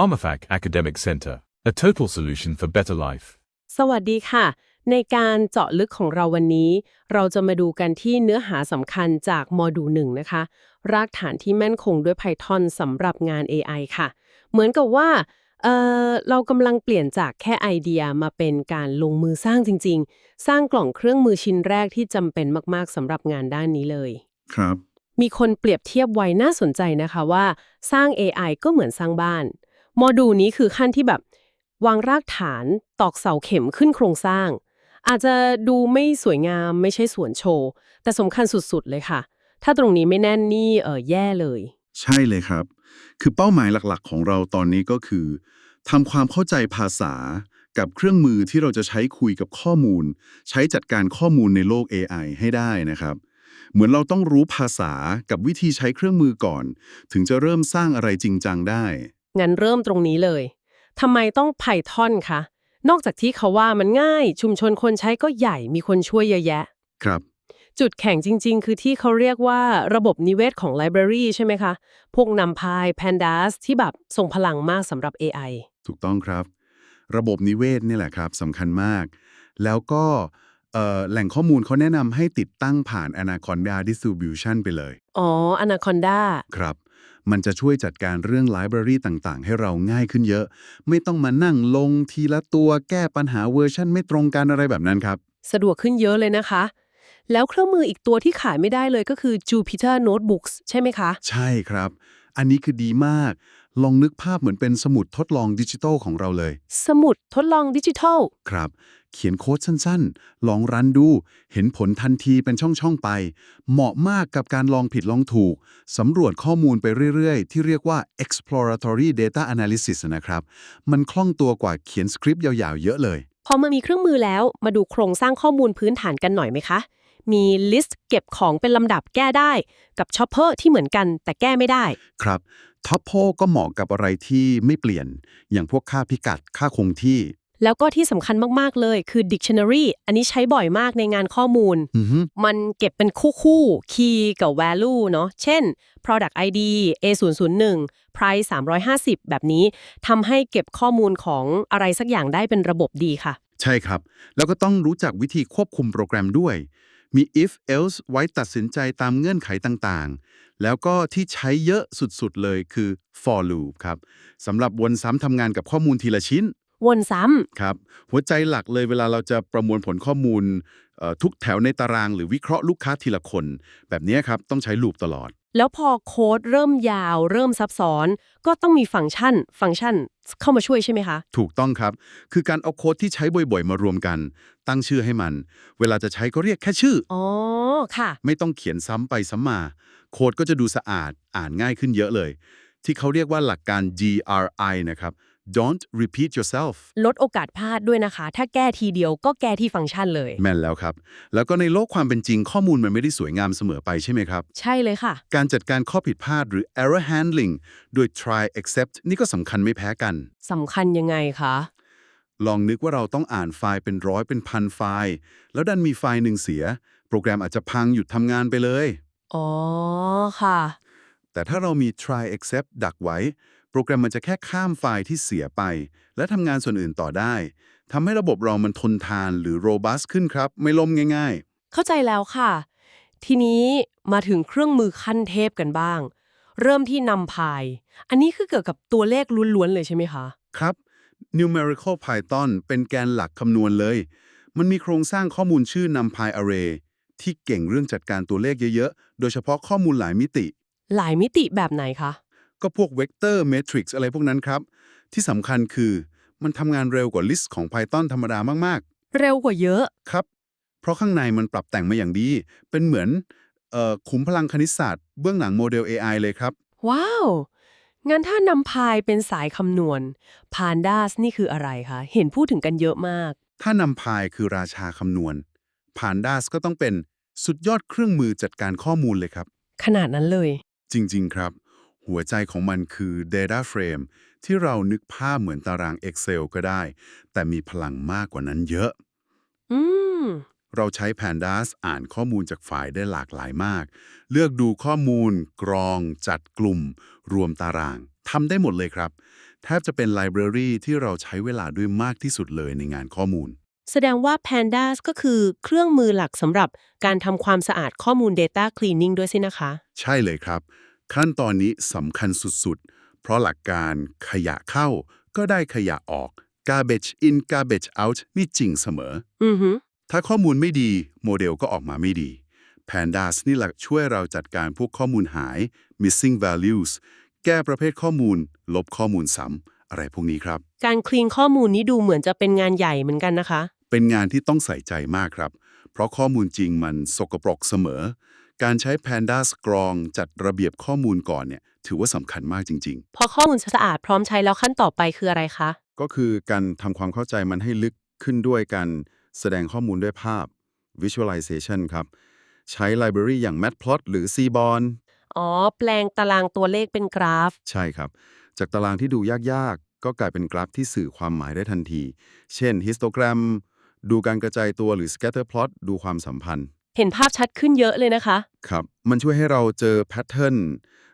PharmaFac Academic Center, a total solution for better life. สวัสดีค่ะ ในการเจาะลึกของเราวันนี้ เราจะมาดูกันที่เนื้อหาสำคัญจากโมดูลหนึ่งนะคะ รากฐานที่แม่นคงด้วย Python สำหรับงาน AI ค่ะ เหมือนกับว่าเอ่อเรากำลังเปลี่ยนจากแค่ไอเดียมาเป็นการลงมือสร้างจริง ๆ สร้างกล่องเครื่องมือชิ้นแรกที่จำเป็นมาก ๆสำหรับงานด้านนี้เลย ครับ มีคนเปรียบเทียบไว้น่าสนใจนะคะว่า สร้าง AI ก็เหมือนสร้างบ้าน โมดูลนี้คือขั้นที่แบบ วางรากฐานตอกเสาเข็มขึ้นโครงสร้าง อาจจะดูไม่สวยงามไม่ใช่สวนโชว์ แต่สำคัญสุดๆเลยค่ะ ถ้าตรงนี้ไม่แน่นนี่เออแย่เลย ใช่เลยครับ คือเป้าหมายหลักๆ ของเราตอนนี้ก็คือทำความเข้าใจภาษากับเครื่องมือที่เราจะใช้คุยกับข้อมูล ใช้จัดการข้อมูลในโลก AI ให้ได้นะครับ เหมือนเราต้องรู้ภาษากับวิธีใช้เครื่องมือก่อน ถึงจะเริ่มสร้างอะไรจริงจังได้ งั้นเริ่มตรงนี้เลยทำไมต้อง Python คะ นอกจากที่เขาว่ามันง่าย ชุมชนคนใช้ก็ใหญ่มีคนช่วยเยอะแยะ ครับ จุดแข็งจริง ๆ คือที่เขาเรียกว่าระบบนิเวศของ Library ใช่ไหมคะ พวกนำพาย Pandas ที่แบบส่งพลังมากสำหรับ AI ถูกต้องครับ ระบบนิเวศนี่แหละครับสำคัญมาก แล้วก็เอ่อแหล่งข้อมูลเขาแนะนำให้ติดตั้งผ่าน Anaconda Distribution ไปเลย อ๋อ Anaconda ครับ มันจะช่วยจัดการเรื่องไลบรารีต่างๆ ให้เราง่ายขึ้นเยอะ ไม่ต้องมานั่งลงทีละตัวแก้ปัญหาเวอร์ชันไม่ตรงกันอะไรแบบนั้นครับ สะดวกขึ้นเยอะเลยนะคะ แล้วเครื่องมืออีกตัวที่ขายไม่ได้เลยก็คือ Jupyter Notebooks ใช่ไหมคะ ใช่ครับ อันนี้คือดีมาก ลองนึกภาพเหมือนเป็นสมุดทดลองดิจิทัลของเราเลย สมุดทดลองดิจิทัล ครับ เขียนโค้ดสั้นๆ ลองรันดู เห็นผลทันทีเป็นช่อง ๆ ไป เหมาะมากกับการลองผิดลองถูก สำรวจข้อมูลไปเรื่อย ๆ ที่เรียกว่า exploratory data analysis นะครับ มันคล่องตัวกว่าเขียนสคริปต์ยาวๆ เยอะเลย พอมามีเครื่องมือแล้วมาดูโครงสร้างข้อมูลพื้นฐานกันหน่อยไหมคะ มีลิสต์เก็บของเป็นลำดับแก้ได้ กับช็อปเปอร์ที่เหมือนกันแต่แก้ไม่ได้ ครับ ท็อปโพก็เหมาะกับอะไรที่ไม่เปลี่ยน อย่างพวกค่าพิกัดค่าคงที่ แล้วก็ที่สำคัญมาก ๆ เลยคือ dictionary อันนี้ใช้บ่อยมากในงานข้อมูล อือฮึมันเก็บเป็นคู่คู่ key กับ value เนาะ เช่น product ID A001 price 350 แบบนี้ทำให้เก็บข้อมูลของอะไรสักอย่างได้เป็นระบบดีค่ะ ใช่ครับ แล้วก็ต้องรู้จักวิธีควบคุมโปรแกรมด้วย มี if else ไว้ตัดสินใจตามเงื่อนไขต่างๆ แล้วก็ที่ใช้เยอะสุดๆเลยคือ for loop ครับสำหรับวนซ้ำทำงานกับข้อมูลทีละชิ้น วนซ้ครับ หัวใจหลักเลยเวลาเราจะประมวลผลข้อมูลเอ่อทุกแถวในตารางหรือวิเคราะห์ลูกค้าทีละคน แบบนี้ครับต้องใช้ลูปตลอดำ แล้วพอโค้ดเริ่มยาว เริ่มซับซ้อน ก็ต้องมีฟังก์ชัน ฟังก์ชันเข้ามาช่วยใช่ไหมคะ ถูกต้องครับ คือการเอาโค้ดที่ใช้บ่อยๆ มารวมกัน ตั้งชื่อให้มัน เวลาจะใช้ก็เรียกแค่ชื่อ อ๋อ ค่ะ ไม่ต้องเขียนซ้ำไปซ้ำมา โค้ดก็จะดูสะอาด อ่านง่ายขึ้นเยอะเลย ที่เขาเรียกว่าหลักการ GRI นะครับ don't repeat yourself ลดโอกาสพลาดด้วยนะคะ ถ้าแก้ทีเดียวก็แก้ที่ฟังก์ชันเลย แม่นแล้วครับ แล้วก็ในโลกความเป็นจริงข้อมูลมันไม่ได้สวยงามเสมอไปใช่ไหมครับ ใช่เลยค่ะ การจัดการข้อผิดพลาดหรือ error handling โดย try accept นี่ก็สำคัญไม่แพ้กันสำคัญยังไงคะลองนึกว่าเราต้องอ่านไฟล์เป็นร้อยเป็นพันไฟล์ แล้วดันมีไฟล์หนึ่งเสีย โปรแกรมอาจจะพังหยุดทำงานไปเลย อ๋อ ค่ะ แต่ถ้าเรามี try accept ดักไว้ โปรแกรมมันจะแค่ข้ามไฟล์ที่เสียไป และทำงานส่วนอื่นต่อได้ทำให้ระบบเรามันทนทานหรือ robust ขึ้นครับ ไม่ล่มง่ายเข้าใจแล้วค่ะ ทีนี้มาถึงเครื่องมือขั้นเทพกันบ้าง เริ่มที่นำพาย อันนี้คือเกี่ยวกับตัวเลขล้วนๆเลยใช่ไหมคะๆครับ numerical python เป็นแกนหลักคำนวณเลย มันมีโครงสร้างข้อมูลชื่อ numpy array ที่เก่งเรื่องจัดการตัวเลขเยอะๆ โดยเฉพาะข้อมูลหลายมิติ หลายมิติแบบไหนคะ ก็พวกเวกเตอร์เมทริกซ์อะไรพวกนั้นครับ ที่สำคัญคือมันทำงานเร็วกว่าลิสต์ของ Python ธรรมดามากเร็วกว่าเยอะๆครับ เพราะข้างในมันปรับแต่งมาอย่างดี เป็นเหมือนเอ่อขุมพลังคณิตศาสตร์เบื้องหลังโมเดล AI เลยครับ ว้าว งั้นถ้านำพายเป็นสายคำนวณ Pandas นี่คืออะไรคะ เห็นพูดถึงกันเยอะมาก ถ้านำพายคือราชาคำนวณ Pandas ก็ต้องเป็นสุดยอดเครื่องมือจัดการข้อมูลเลยครับ ขนาดนั้นเลย จริง ๆ ครับ หัวใจของมันคือ Data Frame ที่เรานึกภาพเหมือนตาราง Excel ก็ได้ แต่มีพลังมากกว่านั้นเยอะ อืม เราใช้ Pandas อ่านข้อมูลจากไฟล์ได้หลากหลายมาก เลือกดูข้อมูล กรอง จัดกลุ่ม รวมตารางทำได้หมดเลยครับ แทบจะเป็นไลบรารีที่เราใช้เวลาด้วยมากที่สุดเลยในงานข้อมูล แสดงว่า Pandas ก็คือเครื่องมือหลักสำหรับการทำความสะอาดข้อมูล Data Cleaning ด้วยสินะคะ ใช่เลยครับ ขั้นตอนนี้สำคัญสุดๆ เพราะหลักการขยะเข้าก็ได้ขยะออก garbage in garbage out นี่จริงเสมอ อือฮึถ้าข้อมูลไม่ดี โมเดลก็ออกมาไม่ดี Pandas นี่แหละช่วยเราจัดการพวกข้อมูลหาย missing values แก้ประเภทข้อมูล ลบข้อมูลซ้ำอะไรพวกนี้ครับ การคลีนข้อมูลนี้ดูเหมือนจะเป็นงานใหญ่เหมือนกันนะคะ เป็นงานที่ต้องใส่ใจมากครับ เพราะข้อมูลจริงมันสกปรกเสมอ การใช้ Pandas กรองจัดระเบียบข้อมูลก่อนเนี่ยถือว่าสำคัญมากจริงๆพอข้อมูลสะอาดพร้อมใช้แล้วขั้นต่อไปคืออะไรคะก็คือการทำความเข้าใจมันให้ลึกขึ้นด้วยการแสดงข้อมูลด้วยภาพ visualization ครับ ใช้ library อย่าง matplot หรือ seaborn อ๋อ แปลงตารางตัวเลขเป็นกราฟ ใช่ครับ จากตารางที่ดูยากๆ ก็กลายเป็นกราฟที่สื่อความหมายได้ทันที เช่น histogram ดูการกระจายตัวหรือ scatter plot ดูความสัมพันธ์ เห็นภาพชัดขึ้นเยอะเลยนะคะ ครับ มันช่วยให้เราเจอแพทเทิร์น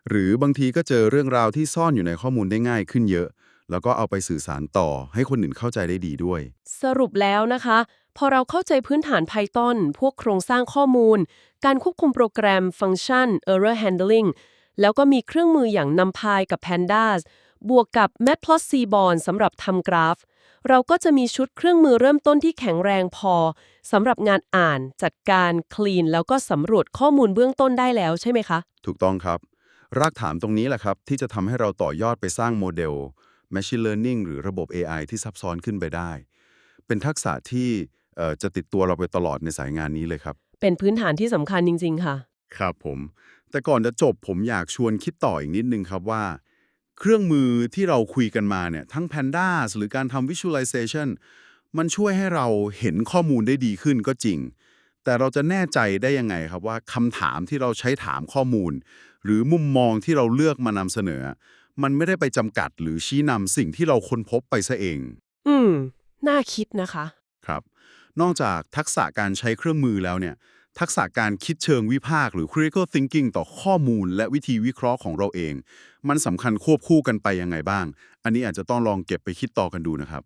หรือบางทีก็เจอเรื่องราวที่ซ่อนอยู่ในข้อมูลได้ง่ายขึ้นเยอะ แล้วก็เอาไปสื่อสารต่อให้คนอื่นเข้าใจได้ดีด้วย สรุปแล้วนะคะ พอเราเข้าใจพื้นฐาน Python พวกโครงสร้างข้อมูล การควบคุมโปรแกรมฟังก์ชัน error handling แล้วก็มีเครื่องมืออย่าง NumPy กับ Pandas บวกกับ Matplotlib สำหรับทำกราฟ เราก็จะมีชุดเครื่องมือเริ่มต้นที่แข็งแรงพอสำหรับงานอ่านจัดการ clean แล้วก็สำรวจข้อมูลเบื้องต้นได้แล้วใช่ไหมคะ ถูกต้องครับ รากฐานตรงนี้แหละครับ ที่จะทำให้เราต่อยอดไปสร้างโมเดล Machine Learning หรือระบบ AI ที่ซับซ้อนขึ้นไปได้ เป็นทักษะที่เอ่อจะติดตัวเราไปตลอดในสายงานนี้เลยครับ เป็นพื้นฐานที่สำคัญจริง ๆ ค่ะ ครับผม แต่ก่อนจะจบผมอยากชวนคิดต่ออีกนิดนึงครับว่า เครื่องมือที่เราคุยกันมาเนี่ยทั้ง Pandas หรือการทำ Visualization มันช่วยให้เราเห็นข้อมูลได้ดีขึ้นก็จริง แต่เราจะแน่ใจได้ยังไงครับว่าคำถามที่เราใช้ถามข้อมูล หรือมุมมองที่เราเลือกมานำเสนอ มันไม่ได้ไปจำกัดหรือชี้นำสิ่งที่เราค้นพบไปซะเอง อืม น่าคิดนะคะ ครับ นอกจากทักษะการใช้เครื่องมือแล้วเนี่ย ทักษะการคิดเชิงวิพากษ์หรือ critical thinking ต่อข้อมูลและวิธีวิเคราะห์ของเราเอง มันสำคัญควบคู่กันไปยังไงบ้าง อันนี้อาจจะต้องลองเก็บไปคิดต่อกันดูนะครับ